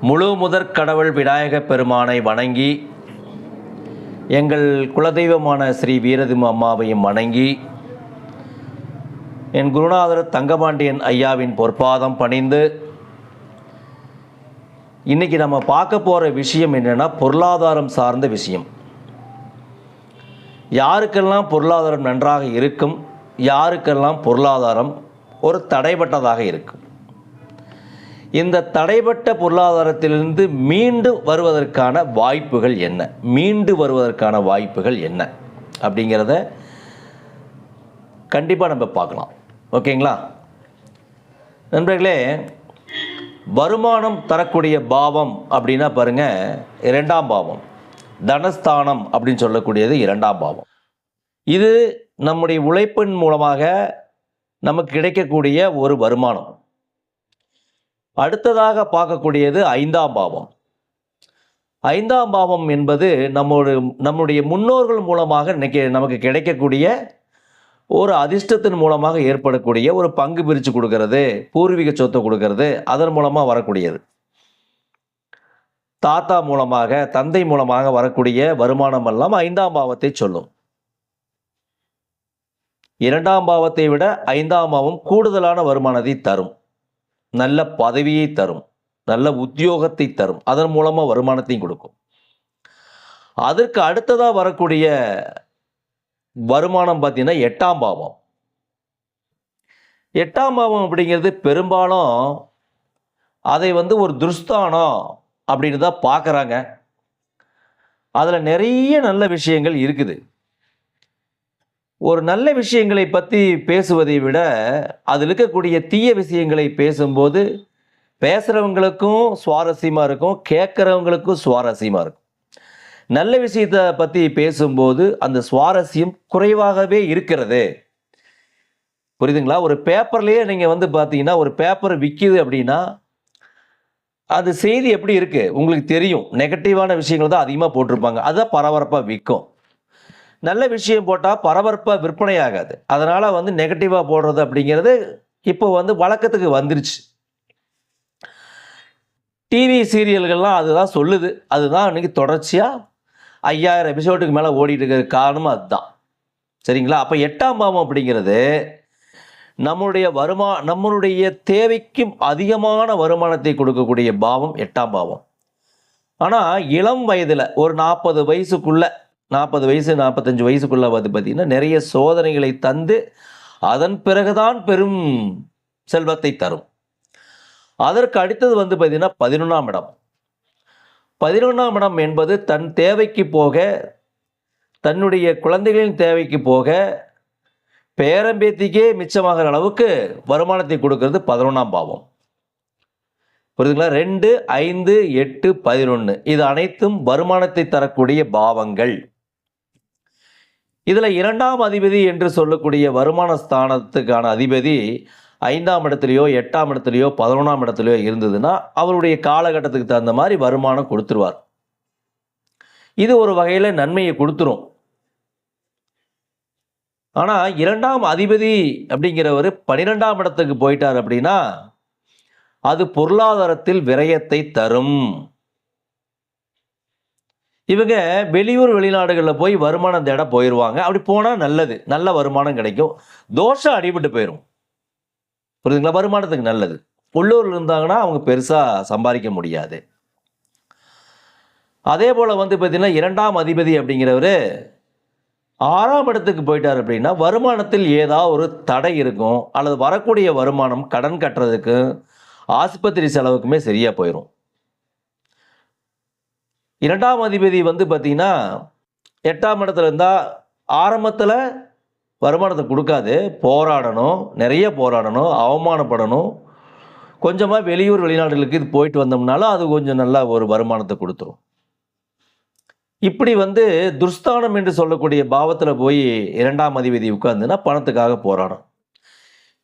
முழு முதற் கடவுள் விநாயகப் பெருமானை வணங்கி எங்கள் குலதெய்வமான ஸ்ரீ வீரதிமு அம்மாவையும் வணங்கி என் குருநாதர் தங்கபாண்டியன் ஐயாவின் பொற்பாதம் பணிந்து இன்னைக்கு நம்ம பார்க்க போகிற விஷயம் என்னென்னா பொருளாதாரம் சார்ந்த விஷயம். யாருக்கெல்லாம் பொருளாதாரம் நன்றாக இருக்கும் யாருக்கெல்லாம் பொருளாதாரம் ஒரு தடைப்பட்டதாக இருக்கும். இந்த தடைப்பட்ட பொருளாதாரத்திலிருந்து மீண்டு வருவதற்கான வாய்ப்புகள் என்ன? மீண்டு வருவதற்கான வாய்ப்புகள் என்ன? அப்படிங்கிறத கண்டிப்பாக நம்ம பார்க்கலாம். ஓகேங்களா? நண்பர்களே வருமானம் தரக்கூடிய பாவம் அப்படின்னா பாருங்கள் இரண்டாம் பாவம். தனஸ்தானம் அப்படின்னு சொல்லக்கூடியது இரண்டாம் பாவம். இது நம்முடைய உழைப்பின் மூலமாக நமக்கு கிடைக்கக்கூடிய ஒரு வருமானம். அடுத்ததாக பார்க்கக்கூடியது ஐந்தாம் பாவம். ஐந்தாம் பாவம் என்பது நம்முடைய நம்முடைய முன்னோர்கள் மூலமாக நினைக்க நமக்கு கிடைக்கக்கூடிய ஒரு அதிர்ஷ்டத்தின் மூலமாக ஏற்படக்கூடிய ஒரு பங்கு பிரித்து கொடுக்கறது பூர்வீக சொத்தை கொடுக்கறது அதன் மூலமாக வரக்கூடியது. தாத்தா மூலமாக தந்தை மூலமாக வரக்கூடிய வருமானம் எல்லாம் ஐந்தாம் பாவத்தை சொல்லும். இரண்டாம் பாவத்தை விட ஐந்தாம் பாவம் கூடுதலான வருமானத்தை தரும். நல்ல பதவியை தரும் நல்ல உத்தியோகத்தை தரும். அதன் மூலமாக வருமானத்தையும் கொடுக்கும். அதற்கு அடுத்ததாக வரக்கூடிய வருமானம் பார்த்தீங்கன்னா எட்டாம் பாவம். எட்டாம் பாவம் அப்படிங்கிறது பெரும்பாலும் அதை வந்து ஒரு துர்ஸ்தானம் அப்படின்னு தான் பார்க்குறாங்க. அதில் நிறைய நல்ல விஷயங்கள் இருக்குது. ஒரு நல்ல விஷயங்களை பற்றி பேசுவதை விட அதில் இருக்கக்கூடிய தீய விஷயங்களை பேசும்போது பேசுகிறவங்களுக்கும் சுவாரஸ்யமாக இருக்கும் கேட்குறவங்களுக்கும் சுவாரஸ்யமாக இருக்கும். நல்ல விஷயத்தை பற்றி பேசும்போது அந்த சுவாரஸ்யம் குறைவாகவே இருக்கிறது. புரியுதுங்களா? ஒரு பேப்பர்லேயே நீங்கள் வந்து பார்த்தீங்கன்னா ஒரு பேப்பர் விற்கிது அப்படின்னா அது செய்தி எப்படி இருக்குது உங்களுக்கு தெரியும். நெகட்டிவான விஷயங்கள் தான் அதிகமாக போட்டிருப்பாங்க. அதுதான் பரபரப்பாக விற்கும் நல்ல விஷயம் போட்டால் பரபரப்பாக விற்பனை ஆகாது அதனால் வந்து நெகட்டிவாக போடுறது அப்படிங்கிறது இப்போ வந்து வழக்கத்துக்கு வந்துருச்சு. டிவி சீரியல்கள்லாம் அதுதான் சொல்லுது. அதுதான் இன்றைக்கி தொடர்ச்சியாக ஐயாயிரம் எபிசோடுக்கு மேலே ஓடிட்டு இருக்கிற காரணமும் அதுதான். சரிங்களா? அப்போ எட்டாம் பாவம் அப்படிங்கிறது நம்மளுடைய வருமா நம்மளுடைய தேவைக்கும் அதிகமான வருமானத்தை கொடுக்கக்கூடிய பாவம் எட்டாம் பாவம். ஆனால் இளம் வயதில் ஒரு நாற்பது வயசுக்குள்ளே நாற்பது வயசு நாற்பத்தஞ்சு வயசுக்குள்ள வந்து பார்த்திங்கன்னா நிறைய சோதனைகளை தந்து அதன் பிறகுதான் பெரும் செல்வத்தை தரும். அதற்கு அடுத்தது வந்து பார்த்திங்கன்னா பதினொன்றாம் இடம். பதினொன்றாம் இடம் என்பது தன் தேவைக்கு போக தன்னுடைய குழந்தைகளின் தேவைக்கு போக பேரம்பேத்திக்கே மிச்சமாகிற அளவுக்கு வருமானத்தை கொடுக்கறது பதினொன்றாம் பாவம். புரியுதுங்களா? ரெண்டு ஐந்து எட்டு பதினொன்று இது அனைத்தும் வருமானத்தை தரக்கூடிய பாவங்கள். இதில் இரண்டாம் அதிபதி என்று சொல்லக்கூடிய வருமான ஸ்தானத்துக்கான அதிபதி ஐந்தாம் இடத்துலையோ எட்டாம் இடத்துலையோ பதினொன்றாம் இடத்துலையோ இருந்ததுன்னா அவருடைய காலகட்டத்துக்கு தகுந்த மாதிரி வருமானம் கொடுத்துருவார். இது ஒரு வகையில் நன்மையை கொடுத்துரும். ஆனால் இரண்டாம் அதிபதி அப்படிங்கிறவர் பன்னிரெண்டாம் இடத்துக்கு போயிட்டார் அப்படின்னா அது பொருளாதாரத்தில் விரயத்தை தரும். இவங்க வெளியூர் வெளிநாடுகளில் போய் வருமானம் தேட போயிடுவாங்க அப்படி போனால் நல்லது. நல்ல வருமானம் கிடைக்கும். தோஷம் அடிபட்டு போயிடும் புரியுதுங்களா? வருமானத்துக்கு நல்லது. உள்ளூரில் இருந்தாங்கன்னா அவங்க பெருசாக சம்பாதிக்க முடியாது. அதே போல் வந்து பார்த்திங்கன்னா இரண்டாம் அதிபதி அப்படிங்கிறவர் ஆறாம் இடத்துக்கு போயிட்டார் அப்படின்னா வருமானத்தில் ஏதாவது ஒரு தடை இருக்கும். அல்லது வரக்கூடிய வருமானம் கடன் கட்டுறதுக்கு ஆஸ்பத்திரி செலவுக்குமே சரியாக போயிடும் இரண்டாம் அதிபதி வந்து பார்த்திங்கன்னா எட்டாம் இடத்துல இருந்தால் ஆரம்பத்தில் வருமானத்தை கொடுக்காது. போராடணும். நிறைய போராடணும். அவமானப்படணும். கொஞ்சமாக வெளியூர் வெளிநாடுகளுக்கு இது போயிட்டு வந்தோம்னாலும் அது கொஞ்சம் நல்லா ஒரு வருமானத்தை கொடுத்துரும். இப்படி வந்து துர்ஸ்தானம் என்று சொல்லக்கூடிய பாவத்தில் போய் இரண்டாம் அதிபதி உட்கார்ந்துன்னா பணத்துக்காக போராடும்.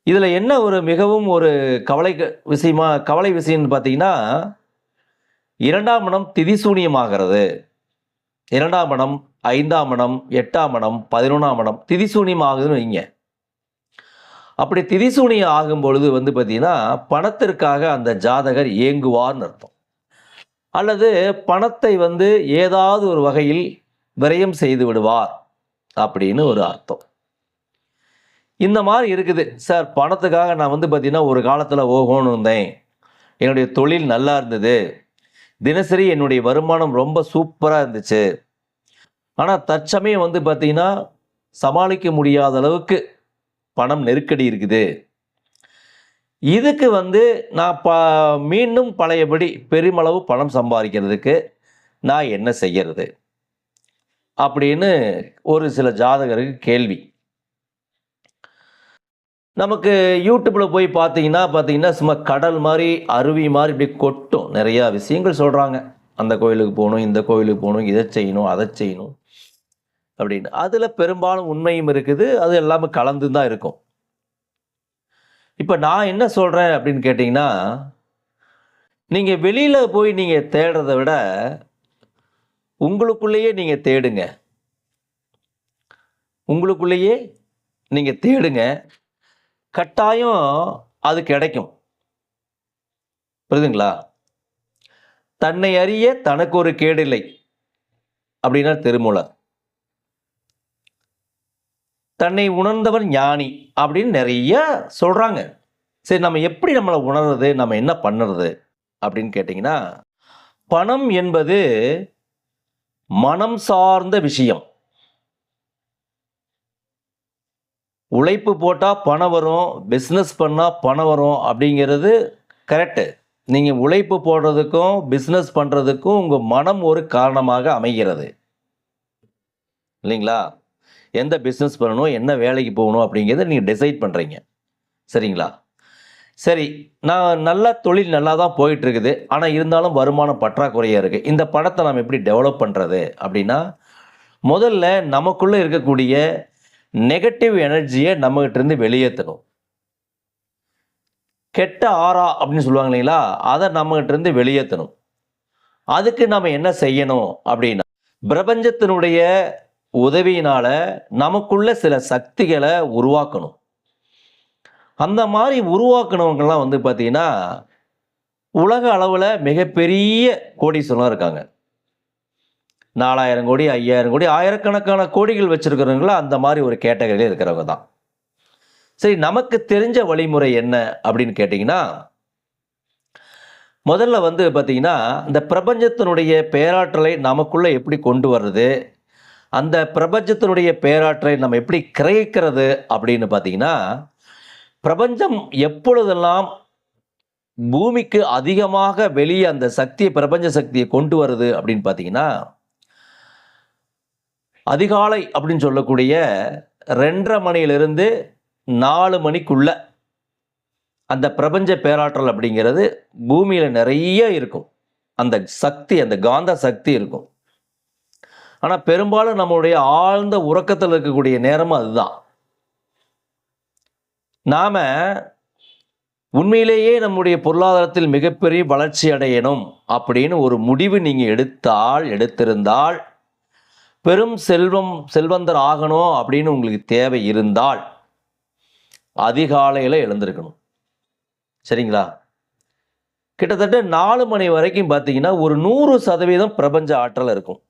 இதில் என்ன ஒரு மிகவும் ஒரு கவலை விஷயமா கவலை விஷயம்னு பார்த்தீங்கன்னா இரண்டாம் இடம் திதிசூனியமாகிறது. இரண்டாம் இடம் ஐந்தாம் இடம் எட்டாம் இடம் பதினொன்றாம் இடம் திதிசூனியம் ஆகுதுன்னு வைங்க. அப்படி திதிசூனியம் ஆகும் பொழுது வந்து பார்த்தீங்கன்னா பணத்திற்காக அந்த ஜாதகர் இயங்குவார்னு அர்த்தம். அல்லது பணத்தை வந்து ஏதாவது ஒரு வகையில் விரயம் செய்து விடுவார் அப்படின்னு ஒரு அர்த்தம். இந்த மாதிரி இருக்குது. சார் பணத்துக்காக நான் வந்து பார்த்தீங்கன்னா ஒரு காலத்தில் ஓகோன்னு இருந்தேன். என்னுடைய தொழில் நல்லா இருந்தது. தினசரி என்னுடைய வருமானம் ரொம்ப சூப்பராக இருந்துச்சு. ஆனால் தற்சமயம் வந்து பார்த்தீங்கன்னா சமாளிக்க முடியாத அளவுக்கு பணம் நெருக்கடி இருக்குது. இதுக்கு வந்து நான் ப மீண்டும் பழையபடி பெருமளவு பணம் சம்பாதிக்கிறதுக்கு நான் என்ன செய்யறது? அப்படின்னு ஒரு சில ஜாதகருக்கு கேள்வி. நமக்கு யூடியூப்பில் போய் பார்த்தீங்கன்னா பார்த்தீங்கன்னா சும்மா கடல் மாதிரி அருவி மாதிரி இப்படி கொட்டும். நிறையா விஷயங்கள் சொல்கிறாங்க அந்த கோயிலுக்கு போகணும் இந்த கோயிலுக்கு போகணும் இதை செய்யணும் அதை செய்யணும் அப்படின்னு. அதில் பெரும்பாலும் உண்மையும் இருக்குது. அது எல்லாமே கலந்து தான் இருக்கும். இப்போ நான் என்ன சொல்கிறேன் அப்படின்னு கேட்டிங்கன்னா நீங்கள் வெளியில் போய் நீங்கள் தேடுறத விட உங்களுக்குள்ளேயே நீங்கள் தேடுங்க. உங்களுக்குள்ளேயே நீங்கள் தேடுங்க. கட்டாயம் அது கிடைக்கும். புரியுதுங்களா? தன்னை அறிய தனக்கு ஒரு கேடில்லை அப்படின்னா திருமூலர். தன்னை உணர்ந்தவன் ஞானி அப்படின்னு நிறைய சொல்றாங்க. சரி நம்ம எப்படி நம்மளை உணர்றது நம்ம என்ன பண்ணுறது அப்படின்னு கேட்டிங்கன்னா பணம் என்பது மனம் சார்ந்த விஷயம். உழைப்பு போட்டால் பணம் வரும் பிஸ்னஸ் பண்ணால் பணம் வரும் அப்படிங்கிறது கரெக்டு நீங்கள் உழைப்பு போடுறதுக்கும் பிஸ்னஸ் பண்ணுறதுக்கும் உங்கள் மனம் ஒரு காரணமாக அமைகிறது. இல்லைங்களா? எந்த பிஸ்னஸ் பண்ணணும் என்ன வேலைக்கு போகணும் அப்படிங்கிறத நீங்கள் டிசைட் பண்ணுறீங்க சரிங்களா? சரி நான் நல்ல தொழில் நல்லா தான் போயிட்டுருக்குது. ஆனால் இருந்தாலும் வருமானம் பற்றாக்குறையாக இருக்குது இந்த பணத்தை நம்ம எப்படி டெவலப் பண்ணுறது அப்படின்னா முதல்ல நமக்குள்ளே இருக்கக்கூடிய நெகட்டிவ் எனர்ஜியை நம்மகிட்ட இருந்து வெளியேற்றணும் கெட்ட ஆறா அப்படின்னு சொல்லுவாங்க இல்லைங்களா? அதை நம்மகிட்ட இருந்து வெளியேற்றணும் அதுக்கு நம்ம என்ன செய்யணும் அப்படின்னா பிரபஞ்சத்தினுடைய உதவியினால நமக்குள்ள சில சக்திகளை உருவாக்கணும். அந்த மாதிரி உருவாக்கினவங்கெல்லாம் வந்து பார்த்தீங்கன்னா உலக அளவில் மிகப்பெரிய கோடீஸ்வரம் இருக்காங்க. நாலாயிரம் கோடி ஐயாயிரம் கோடி ஆயிரக்கணக்கான கோடிகள் வச்சிருக்கிறவங்கள அந்த மாதிரி ஒரு கேட்டகரியில் இருக்கிறவங்க தான். சரி நமக்கு தெரிஞ்ச வழிமுறை என்ன அப்படின்னு கேட்டிங்கன்னா முதல்ல வந்து பார்த்திங்கன்னா இந்த பிரபஞ்சத்தினுடைய பேராற்றலை நமக்குள்ளே எப்படி கொண்டு வர்றது அந்த பிரபஞ்சத்தினுடைய பேராற்றலை நம்ம எப்படி கிரகிக்கிறது அப்படின்னு பார்த்தீங்கன்னா பிரபஞ்சம் எப்பொழுதெல்லாம் பூமிக்கு அதிகமாக வெளியே அந்த சக்தியை பிரபஞ்ச சக்தியை கொண்டு வருது அப்படின்னு பார்த்தீங்கன்னா அதிகாலை அப்படின்னு சொல்லக்கூடிய ரெண்டரை மணியிலிருந்து நாலு மணிக்குள்ள அந்த பிரபஞ்ச பேராற்றல் அப்படிங்கிறது பூமியில் நிறைய இருக்கும். அந்த சக்தி அந்த காந்த சக்தி இருக்கும். ஆனால் பெரும்பாலும் நம்மளுடைய ஆழ்ந்த உறக்கத்தில் இருக்கக்கூடிய நேரமும் அதுதான். நாம் உண்மையிலேயே நம்முடைய பொருளாதாரத்தில் மிகப்பெரிய வளர்ச்சி அடையணும் அப்படின்னு ஒரு முடிவு நீங்கள் எடுத்தால் எடுத்திருந்தால் பெரும் செல்வம் செல்வந்தர் ஆகணும் அப்படின்னு உங்களுக்கு தேவை இருந்தால் அதிகாலையில் எழுந்திருக்கணும். சரிங்களா? கிட்டத்தட்ட நாலு மணி வரைக்கும் பார்த்தீங்கன்னா ஒரு நூறு சதவீதம் பிரபஞ்ச ஆற்றல் இருக்கும்.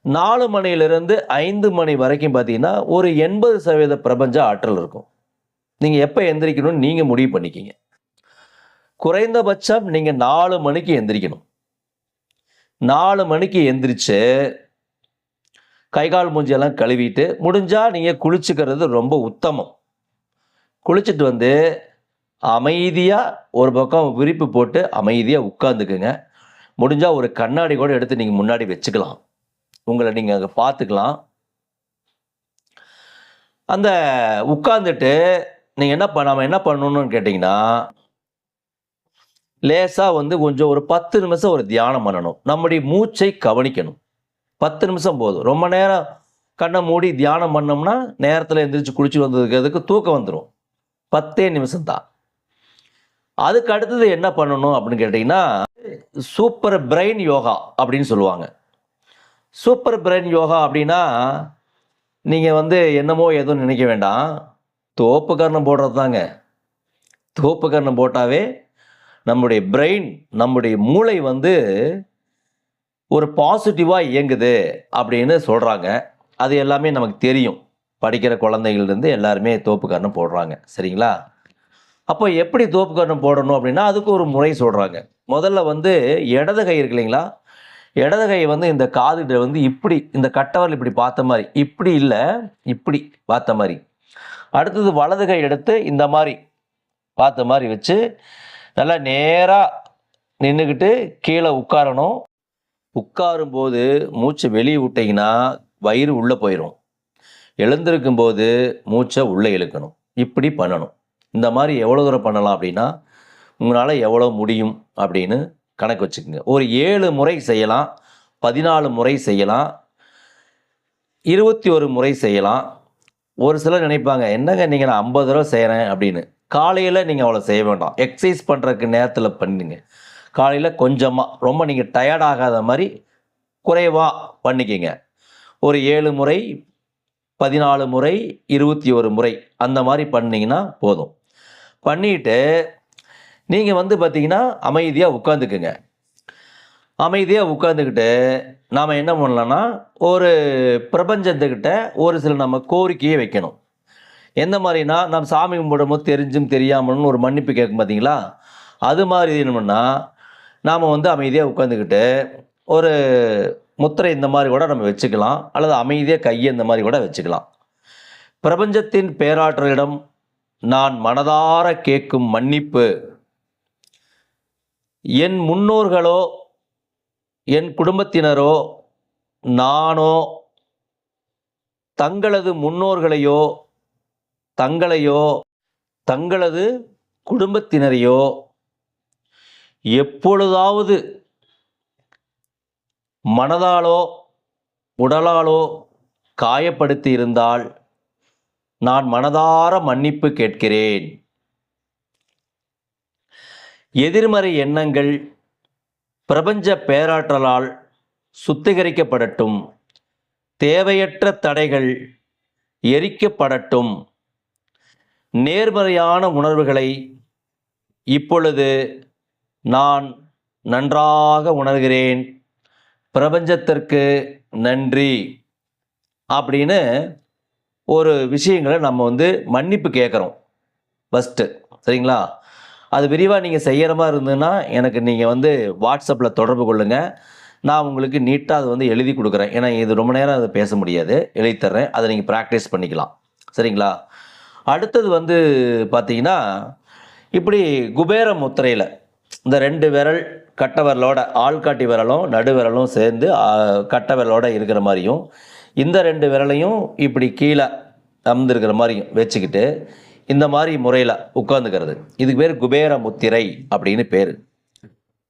நாலு மணியிலிருந்து ஐந்து மணி வரைக்கும் பார்த்தீங்கன்னா ஒரு எண்பது சதவீத பிரபஞ்ச ஆற்றல் இருக்கும். நீங்கள் எப்போ எந்திரிக்கணும்னு நீங்கள் முடிவு பண்ணிக்கிங்க. குறைந்தபட்சம் நீங்கள் நாலு மணிக்கு எந்திரிக்கணும். நாலு மணிக்கு எந்திரிச்சு கை கால் மூஞ்சியெல்லாம் கழுவிட்டு முடிஞ்சால் நீங்கள் குளிச்சுக்கிறது ரொம்ப உத்தமம். குளிச்சுட்டு வந்து அமைதியாக ஒரு பக்கம் விரிப்பு போட்டு அமைதியாக உட்காந்துக்குங்க முடிஞ்சால் ஒரு கண்ணாடி கூட எடுத்து நீங்கள் முன்னாடி வச்சுக்கலாம். உங்களை நீங்கள் அங்கே பார்த்துக்கலாம் அந்த உட்காந்துட்டு நீங்கள் என்ன பண்ண நம்ம என்ன பண்ணணும்னு கேட்டிங்கன்னா லேசாக வந்து கொஞ்சம் ஒரு பத்து நிமிஷம் ஒரு தியானம் பண்ணணும். நம்முடைய மூச்சை கவனிக்கணும். பத்து நிமிஷம் போதும். ரொம்ப நேரம் கண்ணை மூடி தியானம் பண்ணோம்னா நேரத்தில் எந்திரிச்சு குளிச்சு வந்ததுக்கு தூக்கம் வந்துடும் பத்தே நிமிஷம் தான் அதுக்கு அடுத்தது என்ன பண்ணணும் அப்படின்னு கேட்டிங்கன்னா சூப்பர் பிரெயின் யோகா அப்படின்னு சொல்லுவாங்க. சூப்பர் பிரெயின் யோகா அப்படின்னா நீங்கள் வந்து என்னமோ எதுவும் நினைக்க வேண்டாம். தோப்பு கர்ணம் போடுறது தாங்க தோப்பு கர்ணம் போட்டாவே நம்முடைய பிரெயின் நம்முடைய மூளை வந்து ஒரு பாசிட்டிவாக இயங்குது அப்படின்னு சொல்கிறாங்க அது எல்லாமே நமக்கு தெரியும். படிக்கிற குழந்தைங்கள்லேருந்து எல்லாருமே தோப்புக்கரணம் போடுறாங்க. சரிங்களா? அப்போ எப்படி தோப்புக்கரணம் போடணும் அப்படின்னா அதுக்கு ஒரு முறை சொல்கிறாங்க முதல்ல வந்து இடது கை இருக்கு இல்லைங்களா? இடது கை வந்து இந்த காதுகிட்ட வந்து இப்படி இந்த கட்டவரில் இப்படி பார்த்த மாதிரி. இப்படி இல்லை இப்படி பார்த்த மாதிரி. அடுத்தது வலது கை எடுத்து இந்த மாதிரி பார்த்த மாதிரி வச்சு நல்லா நேராக நின்றுக்கிட்டு கீழே உட்காரணும். உட்காரும்போது மூச்சை வெளியே விட்டிங்கன்னா வயிறு உள்ளே போயிடும் எழுந்திருக்கும் போது மூச்சை உள்ளே இழுக்கணும். இப்படி பண்ணணும். இந்த மாதிரி எவ்வளோ தூரம் பண்ணலாம் அப்படின்னா உங்களால் எவ்வளோ முடியும் அப்படின்னு கணக்கு வச்சுக்கோங்க. ஒரு ஏழு முறை செய்யலாம் பதினாலு முறை செய்யலாம் இருபத்தி ஒரு முறை செய்யலாம். ஒரு சிலர் நினைப்பாங்க என்னங்க நீங்கள் நான் ஐம்பது தடவை செய்கிறேன் அப்படின்னு. காலையில் நீங்கள் அவ்வளோ செய்ய வேண்டாம். எக்ஸசைஸ் பண்ணுறதுக்கு நேரத்தில் பண்ணுங்க. காலையில் கொஞ்சமாக ரொம்ப நீங்கள் டயர்ட் ஆகாத மாதிரி குறைவாக பண்ணிக்கங்க. ஒரு ஏழு முறை பதினாலு முறை இருபத்தி ஒரு முறை அந்த மாதிரி பண்ணிங்கன்னா போதும். பண்ணிட்டு நீங்கள் வந்து பார்த்தீங்கன்னா அமைதியாக உட்காந்துக்குங்க. அமைதியாக உட்காந்துக்கிட்டு நாம் என்ன பண்ணலான்னா ஒரு பிரபஞ்சத்துக்கிட்ட ஒரு சில நம்ம கோரிக்கையை வைக்கணும். எந்த மாதிரினா நம்ம சாமி கும்பிடும்போது தெரிஞ்சும் தெரியாமலும் ஒரு மன்னிப்பு கேட்கும் பார்த்தீங்களா அது மாதிரி என்னமுன்னா நாம் வந்து அமைதியாக உட்காந்துக்கிட்டு ஒரு முத்திரை இந்த மாதிரி கூட நம்ம வச்சுக்கலாம் அல்லது அமைதியாக கையை இந்த மாதிரி கூட வச்சுக்கலாம். பிரபஞ்சத்தின் பேராற்றலிடம் நான் மனதார கேட்கும் மன்னிப்பு. என் முன்னோர்களோ என் குடும்பத்தினரோ நானோ தங்களது முன்னோர்களையோ தங்களையோ தங்களது குடும்பத்தினரையோ எப்பொழுதாவது மனதாலோ உடலாலோ காயப்படுத்தி இருந்தால் நான் மனதார மன்னிப்பு கேட்கிறேன். எதிர்மறை எண்ணங்கள் பிரபஞ்ச பேராற்றலால் சுத்திகரிக்கப்படட்டும். தேவையற்ற தடைகள் எரிக்கப்படட்டும். நேர்மறையான உணர்வுகளை இப்பொழுது நான் நன்றாக உணர்கிறேன். பிரபஞ்சத்திற்கு நன்றி. அப்படின்னு ஒரு விஷயங்களை நம்ம வந்து மன்னிப்பு கேட்குறோம். ஃபஸ்ட்டு சரிங்களா? அது விரிவாக நீங்கள் செய்கிற மாதிரி இருந்ததுன்னா எனக்கு நீங்கள் வந்து வாட்ஸ்அப்பில் தொடர்பு கொள்ளுங்கள் நான் உங்களுக்கு நீட்டாக அது வந்து எழுதி கொடுக்குறேன். ஏன்னா இது ரொம்ப நேரம் அதை பேச முடியாது. எழுதி தர்றேன். அதை நீங்கள் ப்ராக்டிஸ் பண்ணிக்கலாம். சரிங்களா? அடுத்தது வந்து பார்த்தீங்கன்னா இப்படி குபேர முத்திரையில் இந்த ரெண்டு விரல் கட்டை விரலோட ஆள்காட்டி விரலும் நடு விரலும் சேர்ந்து கட்டை விரலோட இருக்கிற மாதிரியும் இந்த ரெண்டு விரலையும் இப்படி கீழே அமர்ந்துருக்கிற மாதிரியும் வச்சுக்கிட்டு இந்த மாதிரி முறையில் உட்காந்துக்கிறது இதுக்கு பேர் குபேர முத்திரை அப்படின்னு பேர்.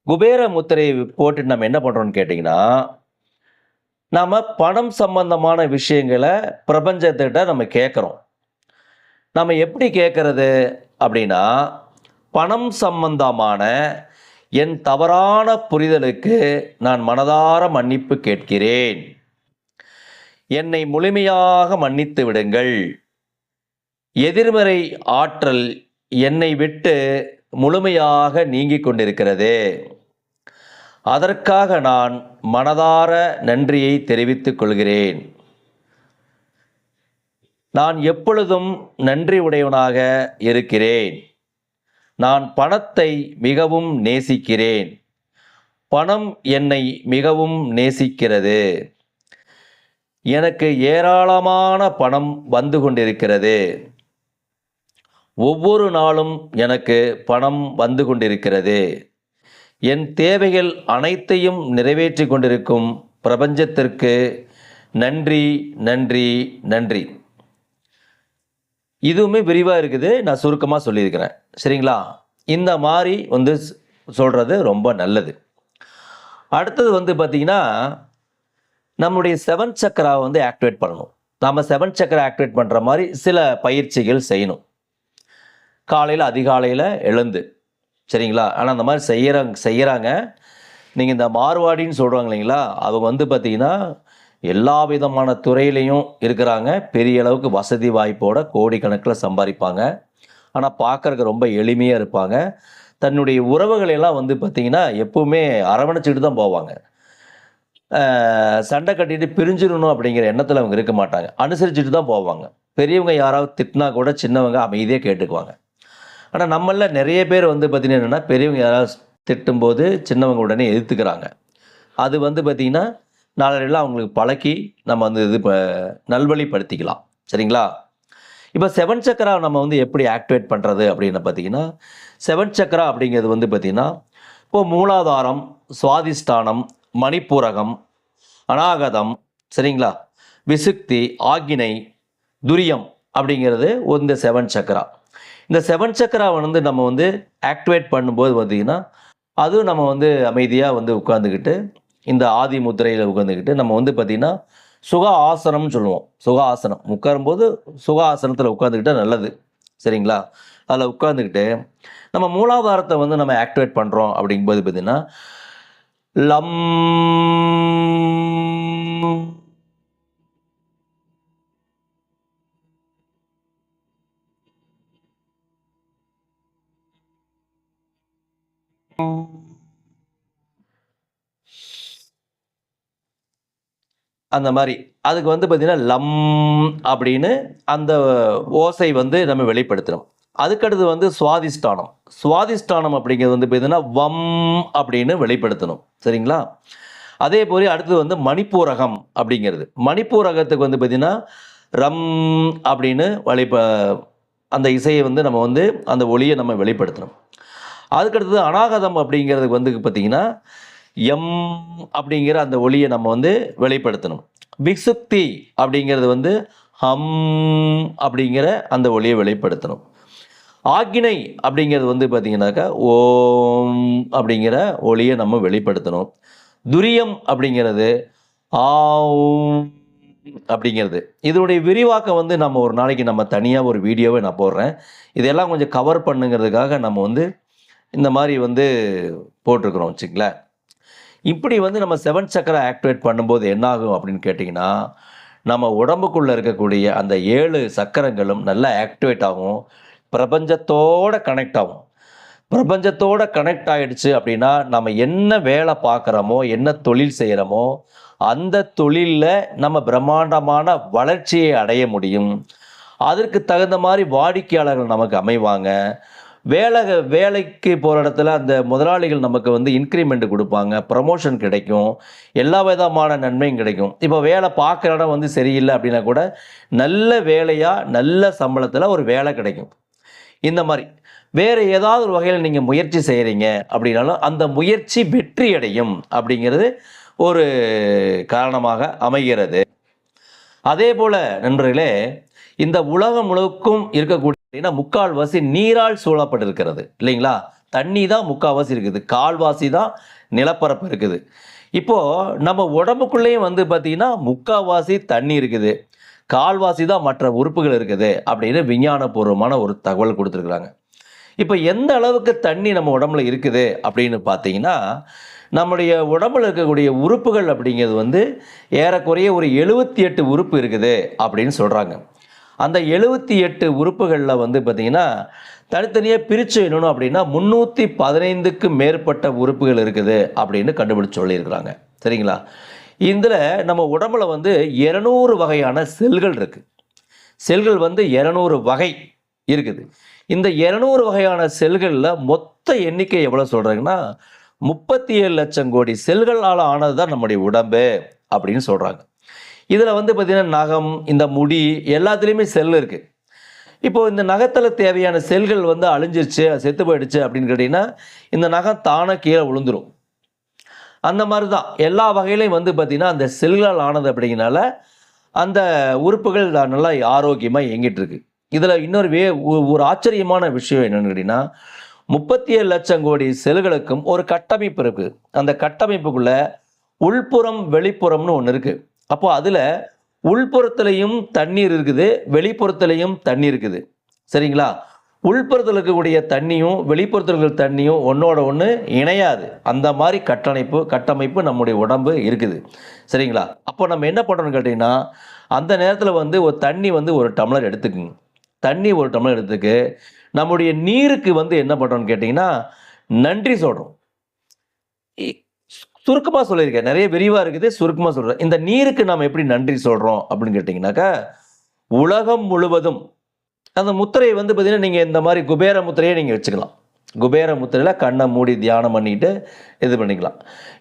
குபேர முத்திரை போட்டு நம்ம என்ன பண்ணுறோம்னு கேட்டிங்கன்னா நாம் பணம் சம்பந்தமான விஷயங்களை பிரபஞ்சத்திட்ட நம்ம கேட்குறோம். நம்ம எப்படி கேட்குறது அப்படின்னா பணம் சம்பந்தமான என் தவறான புரிதலுக்கு நான் மனதார மன்னிப்பு கேட்கிறேன். என்னை முழுமையாக மன்னித்து விடுங்கள். எதிர்மறை ஆற்றல் என்னை விட்டு முழுமையாக நீங்கிக் கொண்டிருக்கிறது. அதற்காக நான் மனதார நன்றியை தெரிவித்துக் கொள்கிறேன். நான் எப்பொழுதும் நன்றி உடையவனாக இருக்கிறேன். நான் பணத்தை மிகவும் நேசிக்கிறேன். பணம் என்னை மிகவும் நேசிக்கிறது. எனக்கு ஏராளமான பணம் வந்து கொண்டிருக்கிறது. ஒவ்வொரு நாளும் எனக்கு பணம் வந்து கொண்டிருக்கிறது. என் தேவைகள் அனைத்தையும் நிறைவேற்றி கொண்டிருக்கும் பிரபஞ்சத்திற்கு நன்றி நன்றி நன்றி. இதுவுமே விரிவாக இருக்குது. நான் சுருக்கமாக சொல்லியிருக்கிறேன். சரிங்களா? இந்த மாதிரி வந்து சொல்கிறது ரொம்ப நல்லது. அடுத்தது வந்து பார்த்திங்கன்னா நம்முடைய செவன் சக்கராவை வந்து ஆக்டிவேட் பண்ணணும். நாம் செவன் சக்கரை ஆக்டிவேட் பண்ணுற மாதிரி சில பயிற்சிகள் செய்யணும். காலையில் அதிகாலையில் எழுந்து. சரிங்களா? ஆனால் அந்த மாதிரி செய்கிறாங்க செய்கிறாங்க நீங்கள் இந்த மார்வாடின்னு சொல்கிறாங்க இல்லைங்களா? அவங்க வந்து பார்த்திங்கன்னா எல்லா விதமான துறையிலையும் இருக்கிறாங்க. பெரிய அளவுக்கு வசதி வாய்ப்போட கோடிக்கணக்கில் சம்பாதிப்பாங்க. ஆனால் பார்க்குறக்கு ரொம்ப எளிமையாக இருப்பாங்க. தன்னுடைய உறவுகளெல்லாம் வந்து பார்த்திங்கன்னா எப்பவுமே அரவணைச்சிட்டு தான் போவாங்க. சண்டை கட்டிட்டு பிரிஞ்சிடணும் அப்படிங்கிற எண்ணத்தில் அவங்க இருக்க மாட்டாங்க. அனுசரிச்சுட்டு தான் போவாங்க. பெரியவங்க யாராவது திட்டினா கூட சின்னவங்க அமைதியாக கேட்டுக்குவாங்க. ஆனால் நம்மள நிறைய பேர் வந்து பார்த்திங்கன்னா என்னென்னா பெரியவங்க யாராவது திட்டும்போது சின்னவங்க உடனே எதிர்த்துக்கிறாங்க. அது வந்து பார்த்திங்கன்னா நாளையெல்லாம் அவங்களுக்கு பழக்கி நம்ம வந்து இது ப நல்வழிப்படுத்திக்கலாம். சரிங்களா? இப்போ செவன் சக்கரா நம்ம வந்து எப்படி ஆக்டிவேட் பண்ணுறது அப்படின்னு பார்த்தீங்கன்னா செவன் சக்கரா அப்படிங்கிறது வந்து பார்த்திங்கன்னா இப்போ மூலாதாரம் சுவாதிஷ்டானம் மணிப்பூரகம் அநாகதம் சரிங்களா? விசுக்தி ஆக்கினை துரியம் அப்படிங்கிறது இந்த செவன் சக்கரா. இந்த செவன் சக்கரா வந்து நம்ம வந்து ஆக்டிவேட் பண்ணும்போது பார்த்திங்கன்னா அதுவும் நம்ம வந்து அமைதியாக வந்து உட்காந்துக்கிட்டு இந்த ஆதி முத்திரையில் உட்காந்துக்கிட்டு நம்ம வந்து பார்த்திங்கன்னா சுக ஆசனம்னு சொல்லுவோம். சுக ஆசனம் உட்காரும்போது சுக ஆசனத்தில் நல்லது. சரிங்களா? அதில் உட்காந்துக்கிட்டு நம்ம மூலாதாரத்தை வந்து நம்ம ஆக்டிவேட் பண்ணுறோம் அப்படிங்கும்போது பார்த்தீங்கன்னா லம் அந்த மாதிரி. அதுக்கு வந்து பார்த்திங்கன்னா லம் அப்படின்னு அந்த ஓசை வந்து நம்ம வெளிப்படுத்துகிறோம் அதுக்கடுத்து வந்து சுவாதிஷ்டானம். சுவாதிஷ்டானம் அப்படிங்கிறது வந்து பார்த்தீங்கன்னா வம் அப்படின்னு வெளிப்படுத்தணும். சரிங்களா? அதே போல அடுத்தது வந்து மணிப்பூரகம் அப்படிங்கிறது. மணிப்பூரகத்துக்கு வந்து பார்த்திங்கன்னா ரம் அப்படின்னு வெளிப்ப அந்த இசையை வந்து நம்ம வந்து அந்த ஒளியை நம்ம வெளிப்படுத்தணும். அதுக்கடுத்தது அநாகதம் அப்படிங்கிறதுக்கு வந்து பார்த்திங்கன்னா எம் அப்படிங்கிற அந்த ஒளியை நம்ம வந்து வெளிப்படுத்தணும். விசுக்தி அப்படிங்கிறது வந்து ஹம் அப்படிங்கிற அந்த ஒளியை வெளிப்படுத்தணும். ஆக்கினை அப்படிங்கிறது வந்து பார்த்திங்கனாக்கா ஓம் அப்படிங்கிற ஒளியை நம்ம வெளிப்படுத்தணும். துரியம் அப்படிங்கிறது ஆம் அப்படிங்கிறது. இதனுடைய விரிவாக்கம் வந்து நம்ம ஒரு நாளைக்கு நம்ம தனியாக ஒரு வீடியோவை நான் போடுறேன். இதெல்லாம் கொஞ்சம் கவர் பண்ணுங்கிறதுக்காக நம்ம வந்து இந்த மாதிரி வந்து போட்டிருக்கிறோம் வச்சுங்களேன் இப்படி வந்து நம்ம செவன் சக்கரை ஆக்டிவேட் பண்ணும்போது என்னாகும் அப்படின்னு கேட்டிங்கன்னா நம்ம உடம்புக்குள்ளே இருக்கக்கூடிய அந்த ஏழு சக்கரங்களும் நல்லா ஆக்டிவேட் ஆகும். பிரபஞ்சத்தோட கனெக்ட் ஆகும். பிரபஞ்சத்தோடு கனெக்ட் ஆகிடுச்சு அப்படின்னா நம்ம என்ன வேலை பார்க்குறோமோ என்ன தொழில் செய்கிறோமோ அந்த தொழிலில் நம்ம பிரம்மாண்டமான வளர்ச்சியை அடைய முடியும். அதற்கு தகுந்த மாதிரி வாடிக்கையாளர்கள் நமக்கு அமைவாங்க. வேலை வேலைக்கு போகிற இடத்துல அந்த முதலாளிகள் நமக்கு வந்து இன்க்ரிமெண்ட் கொடுப்பாங்க ப்ரமோஷன் கிடைக்கும் எல்லா விதமான நன்மையும் கிடைக்கும். இப்போ வேலை பார்க்குற இடம் வந்து சரியில்லை அப்படின்னா கூட நல்ல வேலையாக நல்ல சம்பளத்தில் ஒரு வேலை கிடைக்கும். இந்த மாதிரி. வேறு ஏதாவது ஒரு வகையில் நீங்கள் முயற்சி செய்கிறீங்க அப்படின்னாலும் அந்த முயற்சி வெற்றி அடையும் அப்படிங்கிறது ஒரு காரணமாக அமைகிறது. அதே போல் நண்பர்களே இந்த உலகம் முழுக்கும் இருக்கக்கூடிய பார்த்தீங்கன்னா முக்கால்வாசி நீரால் சூழப்பட்டிருக்கிறது. இல்லைங்களா? தண்ணி தான் முக்கால்வாசி இருக்குது. கால்வாசி தான் நிலப்பரப்பு இருக்குது. இப்போது நம்ம உடம்புக்குள்ளேயும் வந்து பார்த்திங்கன்னா முக்கால்வாசி தண்ணி இருக்குது. கால்வாசி தான் மற்ற உறுப்புகள் இருக்குது அப்படின்னு விஞ்ஞானபூர்வமான ஒரு தகவல் கொடுத்துருக்குறாங்க. இப்போ எந்த அளவுக்கு தண்ணி நம்ம உடம்புல இருக்குது அப்படின்னு பார்த்தீங்கன்னா நம்முடைய உடம்புல இருக்கக்கூடிய உறுப்புகள் அப்படிங்கிறது வந்து ஏறக்குறைய ஒரு எழுபத்தி எட்டு உறுப்பு இருக்குது அப்படின்னு சொல்கிறாங்க அந்த எழுபத்தி எட்டு உறுப்புகளில் வந்து பார்த்திங்கன்னா தனித்தனியாக பிரித்து வேணும் அப்படின்னா முந்நூற்றி பதினைந்துக்கு மேற்பட்ட உறுப்புகள் இருக்குது அப்படின்னு கண்டுபிடிச்சு சொல்லியிருக்கிறாங்க. சரிங்களா? இதில் நம்ம உடம்புல வந்து இரநூறு வகையான செல்கள் இருக்குது செல்கள் வந்து இரநூறு வகை இருக்குது. இந்த இரநூறு வகையான செல்களில் மொத்த எண்ணிக்கை எவ்வளோ சொல்கிறாங்கன்னா முப்பத்தி ஏழு லட்சம் கோடி செல்களால் ஆனது தான் நம்முடைய உடம்பு அப்படின்னு சொல்கிறாங்க இதில் வந்து பார்த்திங்கன்னா நகம் இந்த முடி எல்லாத்துலேயுமே செல் இருக்குது இப்போது இந்த நகத்தில் தேவையான செல்கள் வந்து அழிஞ்சிருச்சு செத்து போயிடுச்சு அப்படின்னு கேட்டிங்கன்னா இந்த நகம் தானாக கீழே விழுந்துரும். அந்த மாதிரி தான் எல்லா வகையிலையும் வந்து பார்த்திங்கன்னா அந்த செல்களால் ஆனது அப்படிங்கிறனால அந்த உறுப்புகள் நல்லா ஆரோக்கியமாக இயங்கிட்டுருக்கு இதில் இன்னொரு வே ஒரு ஆச்சரியமான விஷயம் என்னென்னு கேட்டிங்கன்னா முப்பத்தி ஏழு லட்சம் கோடி செல்களுக்கும் ஒரு கட்டமைப்பு இருக்குது அந்த கட்டமைப்புக்குள்ளே உள்புறம் வெளிப்புறம்னு ஒன்று இருக்குது அப்போ அதில் உள்புறத்துலையும் தண்ணீர் இருக்குது வெளிப்புறத்துலையும் தண்ணி இருக்குது. சரிங்களா? உள்புறத்தில் இருக்கக்கூடிய தண்ணியும் வெளிப்புறத்தில் இருக்கிற தண்ணியும் ஒன்றோட ஒன்று இணையாது. அந்த மாதிரி கட்டமைப்பு கட்டமைப்பு நம்முடைய உடம்பு இருக்குது. சரிங்களா? அப்போ நம்ம என்ன பண்ணுறோம்னு கேட்டிங்கன்னா அந்த நேரத்தில் வந்து ஒரு தண்ணி வந்து ஒரு டம்ளர் எடுத்துக்குங்க. தண்ணி ஒரு டம்ளர் எடுத்துக்கு நம்முடைய நீருக்கு வந்து என்ன பண்ணுறோம்னு கேட்டிங்கன்னா நன்றி சொல்கிறோம் சுருக்கமாக சொல்லியிருக்கேன். நிறைய விரிவாக இருக்குது. சுருக்கமாக சொல்கிறேன் இந்த நீருக்கு நாம் எப்படி நன்றி சொல்கிறோம் அப்படின்னு கேட்டிங்கனாக்கா உலகம் முழுவதும் அந்த முத்திரையை வந்து பார்த்தீங்கன்னா நீங்கள் இந்த மாதிரி குபேர முத்திரையை நீங்கள் வச்சுக்கலாம். குபேர முத்திரையில் கண்ணை மூடி தியானம் பண்ணிட்டு இது பண்ணிக்கலாம்.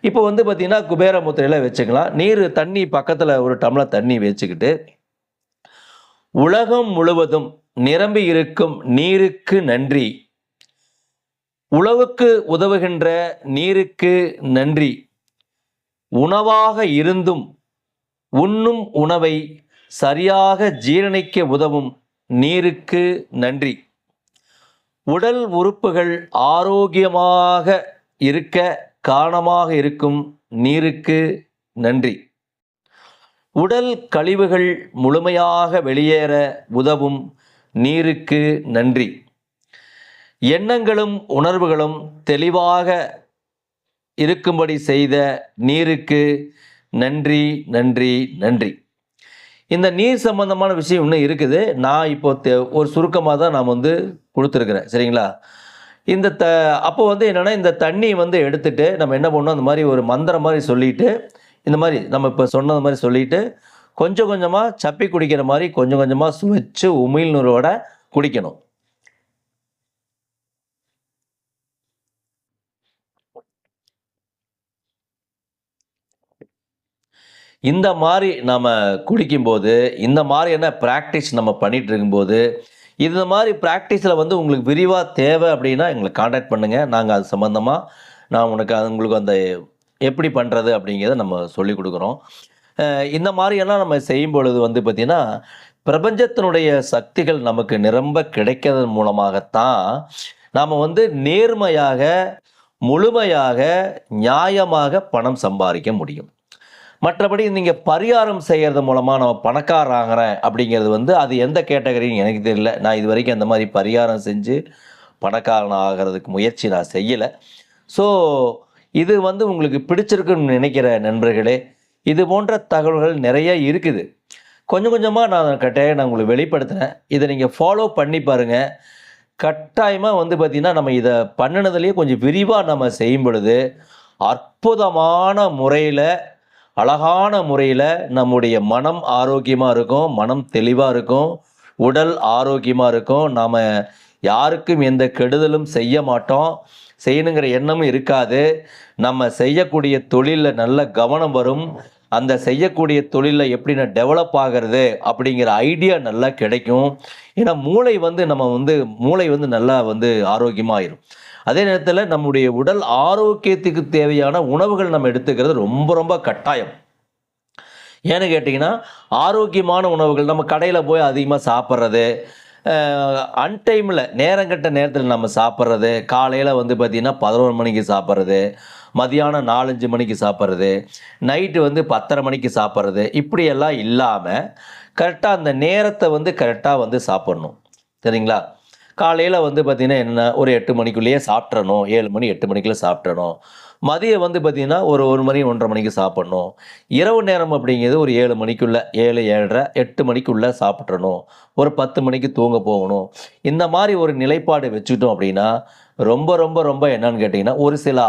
இப்போ வந்து பார்த்தீங்கன்னா குபேர முத்திரையில் வச்சுக்கலாம். நீர் தண்ணி பக்கத்தில் ஒரு டம்ளர் தண்ணி வச்சுக்கிட்டு உலகம் முழுவதும் நிரம்பி இருக்கும் நீருக்கு நன்றி உழவுக்கு உதவுகின்ற நீருக்கு நன்றி உணவாக இருந்தும் உண்ணும் உணவை சரியாக ஜீரணிக்க உதவும் நீருக்கு நன்றி. உடல் உறுப்புகள் ஆரோக்கியமாக இருக்க காரணமாக இருக்கும் நீருக்கு நன்றி. உடல் கழிவுகள் முழுமையாக வெளியேற உதவும் நீருக்கு நன்றி. எண்ணங்களும் உணர்வுகளும் தெளிவாக இருக்கும்படி செய்த நீருக்கு நன்றி நன்றி நன்றி. இந்த நீர் சம்பந்தமான விஷயம் இன்னும் இருக்குது. நான் இப்போ தே- ஒரு சுருக்கமாக தான் நான் வந்து கொடுத்துருக்குறேன். சரிங்களா? இந்த த அப்போ வந்து என்னென்னா இந்த தண்ணி வந்து எடுத்துட்டு நம்ம என்ன பண்ணணும்? அந்த மாதிரி ஒரு மந்திரம் மாதிரி சொல்லிட்டு இந்த மாதிரி நம்ம இப்போ சொன்னது மாதிரி சொல்லிட்டு கொஞ்சம் கொஞ்சமாக சப்பி குடிக்கிற மாதிரி கொஞ்சம் கொஞ்சமாக சுவைச்சு உமிழ்நூறோட குடிக்கணும். இந்த மாதிரி நம்ம குடிக்கும்போது இந்த மாதிரியான ப்ராக்டிஸ் நம்ம பண்ணிகிட்டு இருக்கும்போது இந்த மாதிரி ப்ராக்டிஸில் வந்து உங்களுக்கு விரிவாக தேவை அப்படின்னா எங்களை காண்டாக்ட் பண்ணுங்கள் நாங்கள் அது சம்மந்தமாக நான் உனக்கு அது உங்களுக்கு அந்த எப்படி பண்ணுறது அப்படிங்கிறத நம்ம சொல்லி கொடுக்குறோம். இந்த மாதிரியெல்லாம் நம்ம செய்யும் பொழுது வந்து பார்த்திங்கன்னா பிரபஞ்சத்தினுடைய சக்திகள் நமக்கு நிரம்ப கிடைக்கிறதன் மூலமாகத்தான் நாம் வந்து நேர்மையாக முழுமையாக நியாயமாக பணம் சம்பாதிக்க முடியும். மற்றபடி நீங்கள் பரிகாரம் செய்கிறது மூலமாக நம்ம பணக்கார ஆகிறேன் அப்படிங்கிறது வந்து அது எந்த கேட்டகரின்னு எனக்கு தெரியல. நான் இது வரைக்கும் அந்த மாதிரி பரிகாரம் செஞ்சு பணக்காரன் ஆகிறதுக்கு முயற்சி நான் செய்யலை. ஸோ இது வந்து உங்களுக்கு பிடிச்சிருக்குன்னு நினைக்கிற நண்பர்களே இது போன்ற தகவல்கள் நிறைய இருக்குது. கொஞ்சம் கொஞ்சமாக நான் கட்டாயம் நான் உங்களுக்கு வெளிப்படுத்தினேன் இதை நீங்கள் ஃபாலோ பண்ணி பாருங்கள் கட்டாயமாக வந்து பார்த்திங்கன்னா நம்ம இதை பண்ணினதுலேயே கொஞ்சம் விரிவாக நம்ம செய்யும் பொழுது அற்புதமான முறையில் அழகான முறையில் நம்முடைய மனம் ஆரோக்கியமாக இருக்கும் மனம் தெளிவாக இருக்கும் உடல் ஆரோக்கியமாக இருக்கும். நாம் யாருக்கும் எந்த கெடுதலும் செய்ய மாட்டோம். செய்யணுங்கிற எண்ணமும் இருக்காது. நம்ம செய்யக்கூடிய தொழிலில் நல்ல கவனம் வரும். அந்த செய்யக்கூடிய தொழிலில் எப்படி நான் டெவலப் ஆகிறது அப்படிங்கிற ஐடியா நல்லா கிடைக்கும். ஏன்னா மூளை வந்து நம்ம வந்து மூளை வந்து நல்லா வந்து ஆரோக்கியமாயிரும் அதே நேரத்தில் நம்முடைய உடல் ஆரோக்கியத்துக்கு தேவையான உணவுகள் நம்ம எடுத்துக்கிறது ரொம்ப ரொம்ப கட்டாயம். ஏன்னு கேட்டிங்கன்னா ஆரோக்கியமான உணவுகள் நம்ம கடையில் போய் அதிகமாக சாப்பிட்றது அன்டைமில் நேரங்கட்ட நேரத்தில் நம்ம சாப்பிட்றது காலையில் வந்து பார்த்திங்கன்னா பதினோரு மணிக்கு சாப்பிட்றது மதியானம் நாலஞ்சு மணிக்கு சாப்பிட்றது நைட்டு வந்து பத்தரை மணிக்கு சாப்பிட்றது இப்படியெல்லாம் இல்லாமல் கரெக்டாக அந்த நேரத்தை வந்து கரெக்டாக வந்து சாப்பிட்ணும். சரிங்களா? காலையில் வந்து பார்த்திங்கன்னா என்ன ஒரு எட்டு மணிக்குள்ளேயே சாப்பிட்றணும் ஏழு மணி எட்டு மணிக்குள்ளே சாப்பிட்றணும் மதியம் வந்து பார்த்திங்கன்னா ஒரு ஒரு மணி ஒன்றரை மணிக்கு சாப்பிட்ணும். இரவு நேரம் அப்படிங்கிறது ஒரு ஏழு மணிக்குள்ளே ஏழு ஏழரை எட்டு மணிக்குள்ளே சாப்பிட்றணும் ஒரு பத்து மணிக்கு தூங்க போகணும். இந்த மாதிரி ஒரு நிலைப்பாடு வச்சுட்டோம் அப்படின்னா ரொம்ப ரொம்ப ரொம்ப என்னன்னு கேட்டிங்கன்னா ஒரு சில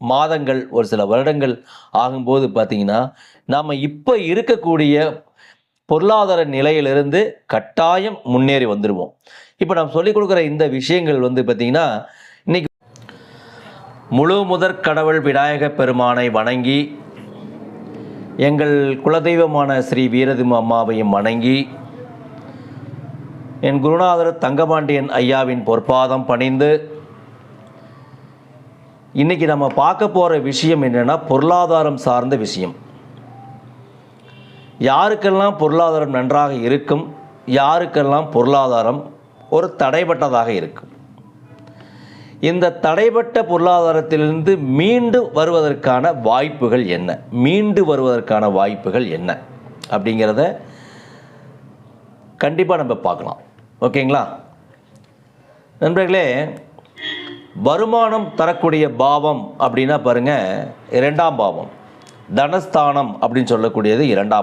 மாதங்கள் ஒரு சில வருடங்கள் ஆகும்போது பார்த்திங்கன்னா நாம் இப்போ இருக்கக்கூடிய பொருளாதார நிலையிலிருந்து கட்டாயம் முன்னேறி வந்துடுவோம் இப்போ நாம் சொல்லிக் கொடுக்குற இந்த விஷயங்கள் வந்து பார்த்திங்கன்னா இன்னைக்கு முழு முதற் கடவுள் விநாயக பெருமானை வணங்கி எங்கள் குலதெய்வமான ஸ்ரீ வீரதிம அம்மாவையும் வணங்கி என் குருநாதர் தங்கபாண்டியன் ஐயாவின் பொற்பாதம் பணிந்து இன்னைக்கு நம்ம பார்க்க போகிற விஷயம் என்னென்னா பொருளாதாரம் சார்ந்த விஷயம். யாருக்கெல்லாம் பொருளாதாரம் நன்றாக இருக்கும் யாருக்கெல்லாம் பொருளாதாரம் ஒரு தடைபட்டதாக இருக்கும். இந்த தடைப்பட்ட பொருளாதாரத்திலிருந்து மீண்டு வருவதற்கான வாய்ப்புகள் என்ன? மீண்டு வருவதற்கான வாய்ப்புகள் என்ன? அப்படிங்கிறத கண்டிப்பாக நம்ம பார்க்கலாம். ஓகேங்களா? நண்பர்களே வருமானம் தரக்கூடிய பாவம் அப்படின்னா பாருங்கள் இரண்டாம் பாவம். தனஸ்தானம் அப்படின்னு சொல்லக்கூடியது இரண்டாம்